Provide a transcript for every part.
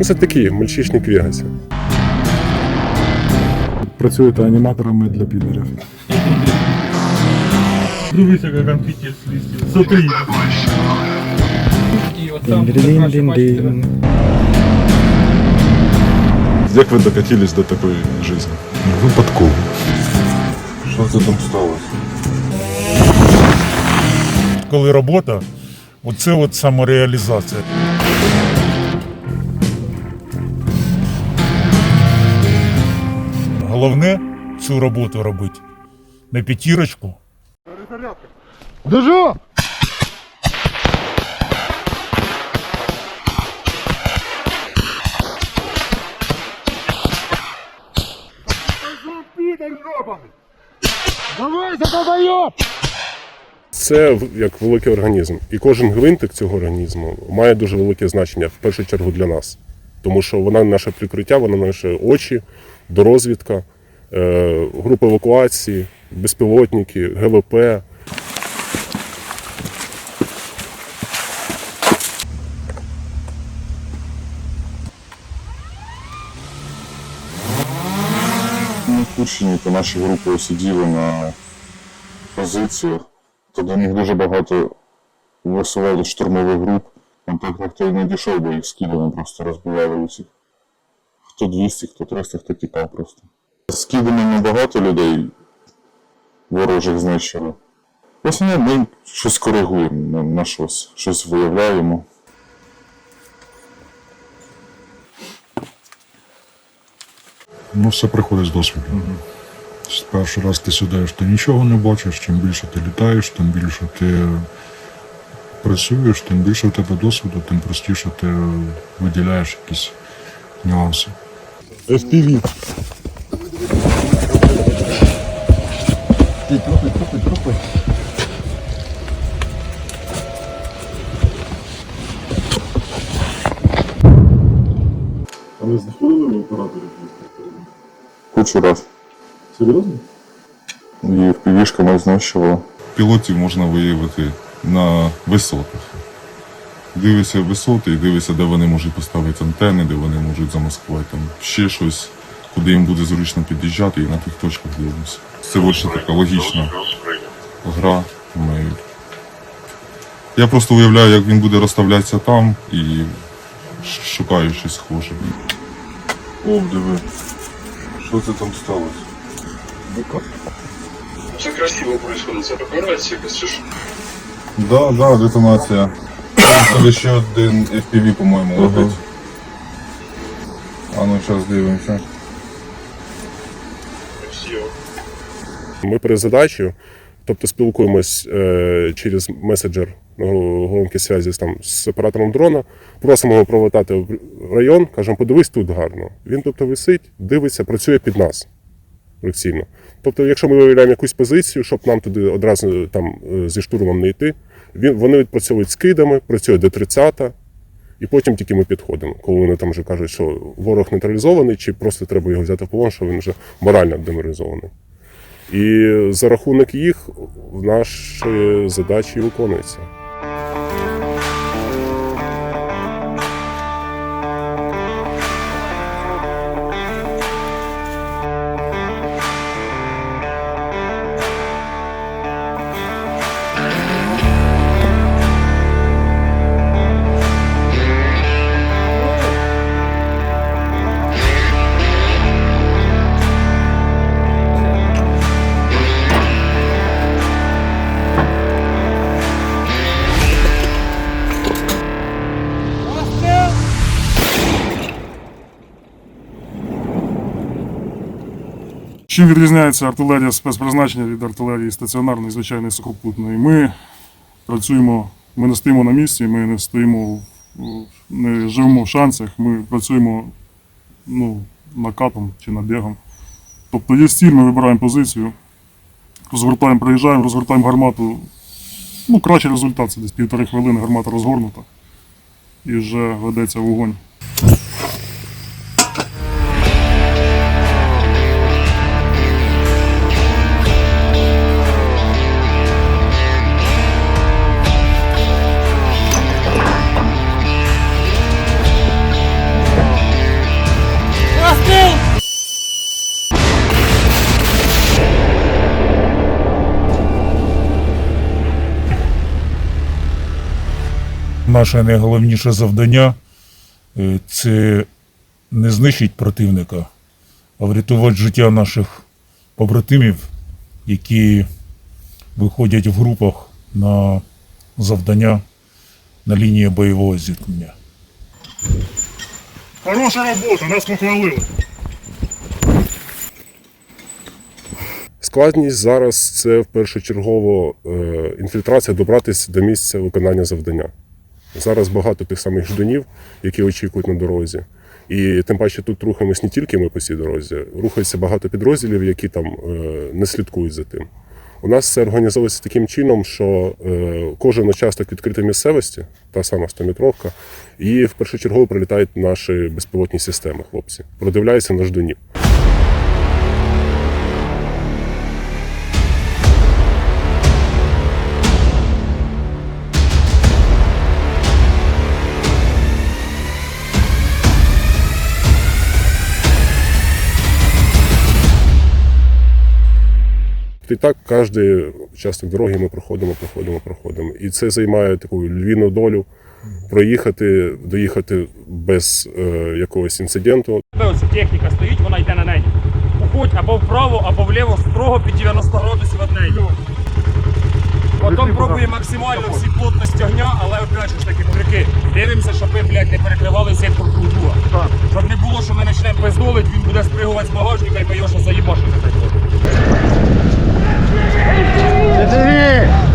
Ну, це такі мальчишник в Вегасі. Працюєте аніматорами для підерів. Дивися, как конфетти с листьев. Смотри. И вот там Як ви докатились до такої житті? Випадково. Що це там сталося? Коли робота, оце от самореалізація. Головне цю роботу робити. На п'ятірочку. Держу! Це як великий організм. І кожен гвинтик цього організму має дуже велике значення, в першу чергу для нас. Тому що вона наше прикриття, вона наші очі, дорозвідка, е, група евакуації, безпілотники, ГВП. На то наші групи сиділи на позиціях, то до них дуже багато висували штурмових груп. Так ніхто й не дійшов, бо їх скидами просто розбивали усіх. Хто 200, хто 300, хто тікав просто. Скидами небагато людей ворожих знищили. В основному ми щось коригуємо на, щось, щось виявляємо. Ну, все приходить з досвідом. Перший раз ти сідаєш, ти нічого не бачиш, чим більше ти літаєш, тим більше ти працюєш, тим більше в тебе досвіду, тим простіше ти виділяєш якісь нюанси. FPV. А ви знаходили в операторів? Кучу раз. Серйозно? І FPV-шками знищували. пілотів можна виявити на висотах. Дивишся висоти і дивишся, де вони можуть поставити антени, де вони можуть замаскувати там ще щось, куди їм буде зручно під'їжджати, і на тих точках дивимося. Це більше така логічна гра. Ми... Я просто уявляю, як він буде розставлятися там і шукаю щось схоже. О, диви. Що це там сталося? Все красиво происходит за если что. Да, да, детонація. Там ще один FPV, по-моєму, летить. А ну зараз дивимося. Ми перед задачею, тобто спілкуємось е, через меседжер головки зв'язку там, з оператором дрона, просимо його провертати в район, кажемо, подивись тут гарно. Він тобто висить, дивиться, працює під нас фракційно. Тобто, якщо ми виявляємо якусь позицію, щоб нам туди одразу там е, зі штурмом не йти, вони відпрацьовують скидами, працює до 30-та, і потім тільки ми підходимо, коли вони там вже кажуть, що ворог нейтралізований, чи просто треба його взяти в полон, що він вже морально деморалізований. І за рахунок їх наші задачі виконуються. Чим відрізняється артилерія спецпризначення від артилерії стаціонарної, звичайної сухопутної? Ми працюємо, ми не стоїмо на місці, ми не стоїмо, не живемо в шансах, ми працюємо ну, накатом чи набігом. Тобто є стіль, ми вибираємо позицію, розгортаємо, приїжджаємо, розгортаємо гармату. Ну, кращий результат це десь півтори хвилини гармата розгорнута і вже ведеться вогонь. Наше найголовніше завдання е, це не знищити противника, а врятувати життя наших побратимів, які виходять в групах на завдання на лінії бойового зіткнення. Хороша робота, нас похвалили. Складність зараз це першочергово е, інфільтрація, добратися до місця виконання завдання. Зараз багато тих самих ждунів, які очікують на дорозі. І тим паче тут рухаємось не тільки ми по цій дорозі, рухається багато підрозділів, які там е, не слідкують за тим. У нас це організовується таким чином, що е, кожен участок відкритої місцевості, та сама 100-метровка, і в першочергово прилітають наші безпілотні системи, хлопці. Продивляються на ждунів. І так кожен участок дороги ми проходимо, проходимо, проходимо. І це займає таку львіну долю проїхати, доїхати без е, якогось інциденту. тебе ось техніка стоїть, вона йде на неї. Уходь або вправо, або вліво, строго під 90 градусів від неї. Потім пробує максимально всі плотності огня, але опять ж таки, мужики, дивимося, щоб ви, блядь, не перекривали сектор друг. Щоб не було, що ми почнемо пиздолить, він буде спригувати з багажника і ми його ще 대준이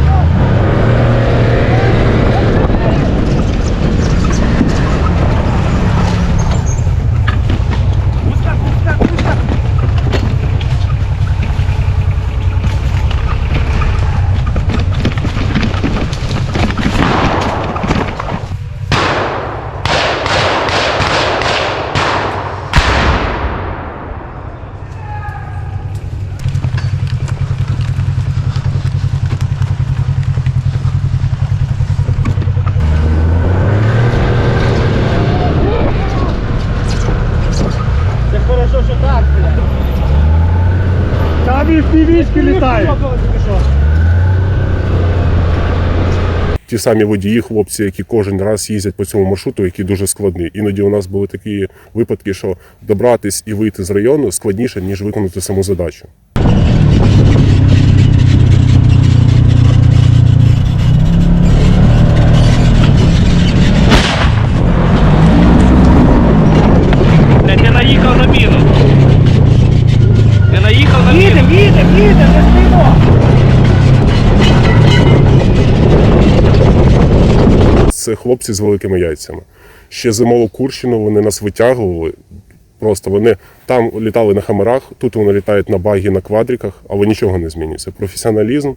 так літають. Ті самі водії, хлопці, які кожен раз їздять по цьому маршруту, які дуже складні. Іноді у нас були такі випадки, що добратись і вийти з району складніше, ніж виконати саму задачу. Це хлопці з великими яйцями. Ще зимову Курщину вони нас витягували. Просто вони там літали на хамерах, тут вони літають на багі на квадриках, але нічого не змінюється. Професіоналізм.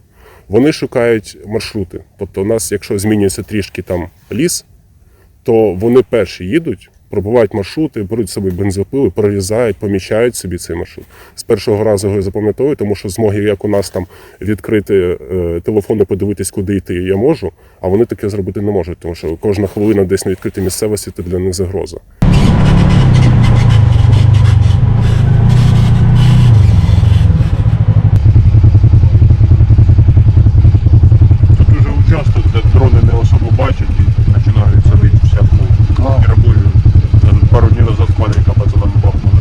Вони шукають маршрути. Тобто, у нас, якщо змінюється трішки там ліс, то вони перші їдуть, пробувають маршрути, беруть з собою бензопили, прорізають, помічають собі цей маршрут. З першого разу його запам'ятовую, тому що змоги, як у нас там відкрити е, телефон і подивитись, куди йти, я можу, а вони таке зробити не можуть, тому що кожна хвилина десь на відкритій місцевості це для них загроза. Тут уже участок, де дрони не особо бачать і починають садити всяку грабую. Пару днів назад квадрика пацанам бахнули.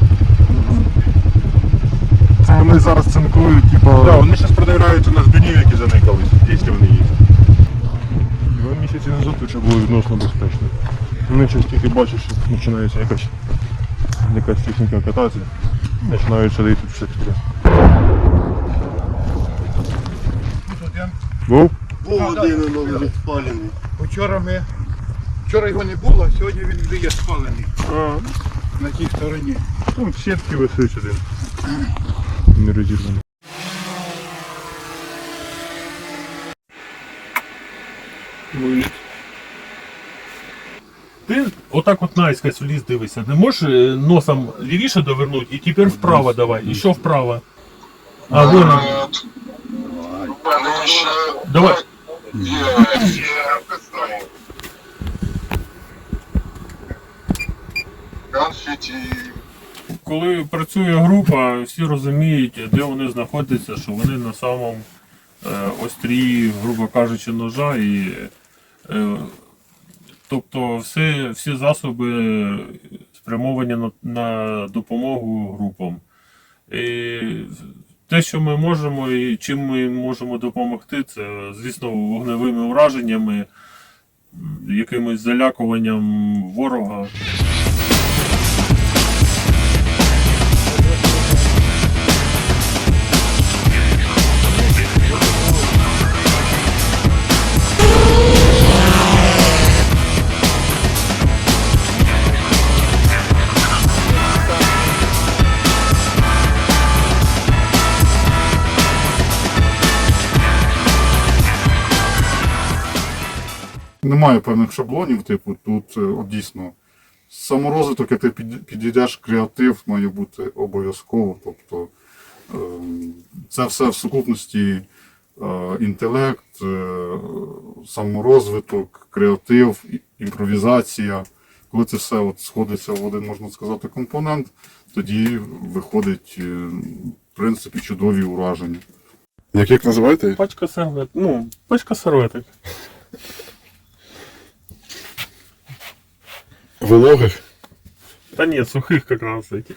Вони зараз цинкують, типу. Так, вони зараз продивляються на ждунів, які заникались, якщо вони є. Два місяці назад тут ще безпечно. Вони щось тільки бачать, що починається якась якась техніка кататися, починають садити тут все таке. Був? Був один новий спалений. Вчора ми. Вчора його не було, а сьогодні він вже є спалений А, на тій стороні. там в сітки висить один. Не розірваний. Ти отак от наискось в ліс дивишся. Не можеш е, носом лівіше довернути і тепер вправо давай. І що вправо? А вон. он. Давай. Коли працює група, всі розуміють, де вони знаходяться, що вони на самому е, острі, грубо кажучи, ножа і е, Тобто все, всі засоби спрямовані на, на допомогу групам. І те, що ми можемо і чим ми можемо допомогти, це, звісно, вогневими ураженнями, якимось залякуванням ворога. Немає певних шаблонів, типу, тут е, от дійсно саморозвиток, як ти підійдеш, креатив має бути обов'язково. Тобто ем, це все в сукупності е, інтелект, е, саморозвиток, креатив, імпровізація. Коли це все от сходиться в один, можна сказати, компонент, тоді виходить, в принципі, чудові ураження. Як як називаєте? Пачка сервет. Ну, пачка серветок. Вологих? Да нет, сухих как раз этих.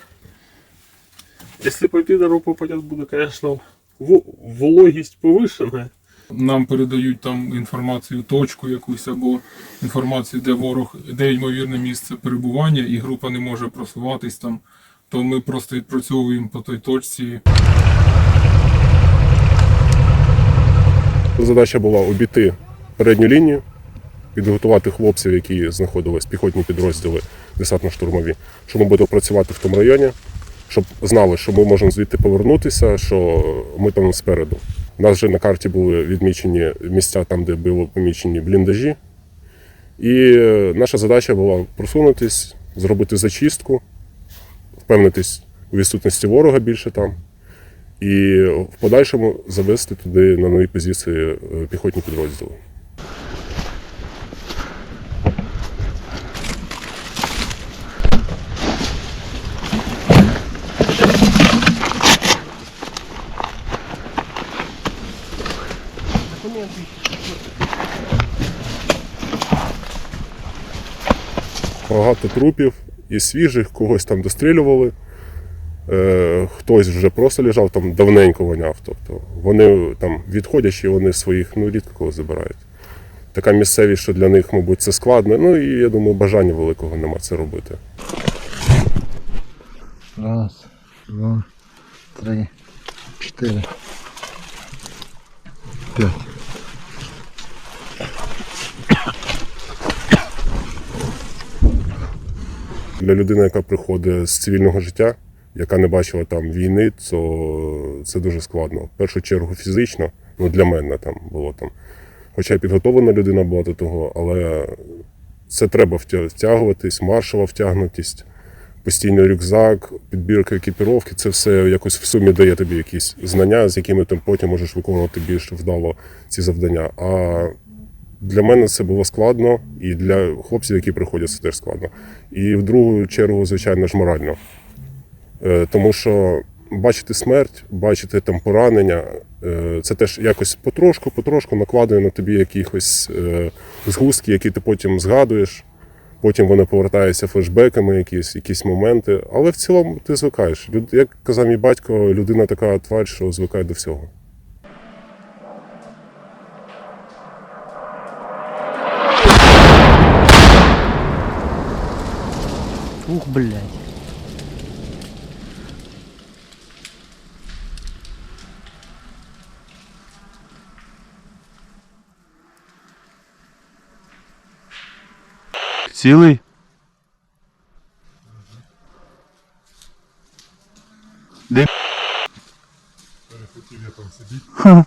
Если по пидору попадет, будет, конечно, вологість повышенная. Нам передають там інформацію, точку якусь або інформацію, де ворог, де ймовірне місце перебування, і група не може просуватись там, то ми просто відпрацьовуємо по той точці. Задача була обійти передню лінію, підготувати хлопців, які знаходились піхотні підрозділи десантно-штурмові, щоб ми будемо працювати в тому районі, щоб знали, що ми можемо звідти повернутися, що ми там спереду. У нас вже на карті були відмічені місця там, де були помічені бліндажі. І наша задача була просунутись, зробити зачистку, впевнитись у відсутності ворога більше там. І в подальшому завести туди на нові позиції е, піхотні підрозділи. Багато трупів і свіжих, когось там дострілювали. Е, хтось вже просто лежав там давненько воняв. Тобто вони там відходячи, вони своїх ну рідко кого забирають. Така місцевість, що для них, мабуть, це складно. Ну і я думаю, бажання великого нема це робити. Раз, два, три, чотири, п'ять. Для людини, яка приходить з цивільного життя, яка не бачила там війни, то це дуже складно. В першу чергу фізично, ну для мене там було там. Хоча підготовлена людина була до того, але це треба втягуватись, маршова втягнутість, постійний рюкзак, підбірка екіпіровки, це все якось в сумі дає тобі якісь знання, з якими ти потім можеш виконувати більш вдало ці завдання. А для мене це було складно, і для хлопців, які приходять, це теж складно. І в другу чергу, звичайно ж, морально. Е, Тому що бачити смерть, бачити там поранення, е, це теж якось потрошку, потрошку накладує на тобі якихось е, згустки, які ти потім згадуєш. Потім вони повертаються флешбеками, якісь, якісь моменти. Але в цілому ти звикаєш. Як казав мій батько, людина така тварь, що звикає до всього. Ух, блядь. Цілий? Де?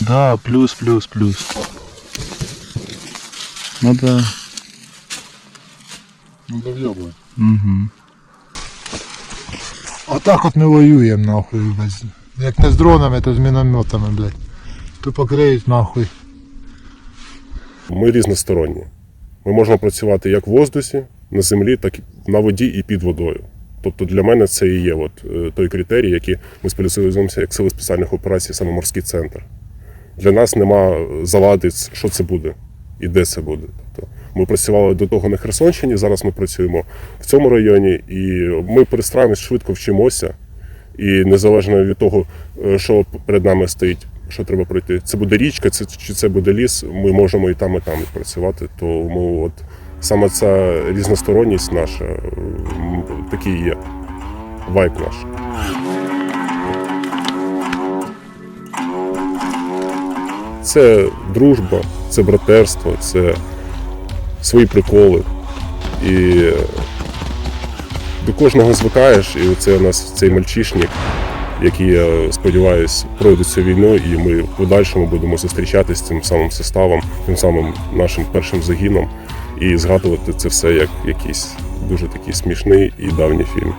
Да, плюс, плюс, плюс. Надо. Надо в'єбувати. Угу. Отак от ми воюємо нахуй, блядь. Як не з дронами, то з мінометами, блядь. То покриють нахуй. Ми різносторонні. Ми можемо працювати як в воздусі, на землі, так і на воді і під водою. Тобто для мене це і є от, е, той критерій, який ми спеціалізуємося як сили спеціальних операцій, саме морський центр. для нас нема завади, що це буде і де це буде. Тобто ми працювали до того на Херсонщині, зараз ми працюємо в цьому районі, і ми перестраюємось, швидко вчимося. І незалежно від того, е, що перед нами стоїть, що треба пройти, це буде річка, це чи це буде ліс, ми можемо і там, і там відпрацювати. Тому от саме ця різносторонність наша такий є вайб наш. Це дружба, це братерство, це свої приколи. І до кожного звикаєш, і це у нас цей мальчишник, який, я сподіваюся, пройде цю війну, і ми в подальшому будемо зустрічатися з цим самим составом, тим самим нашим першим загіном, і згадувати це все як якийсь дуже такий смішний і давній фільм.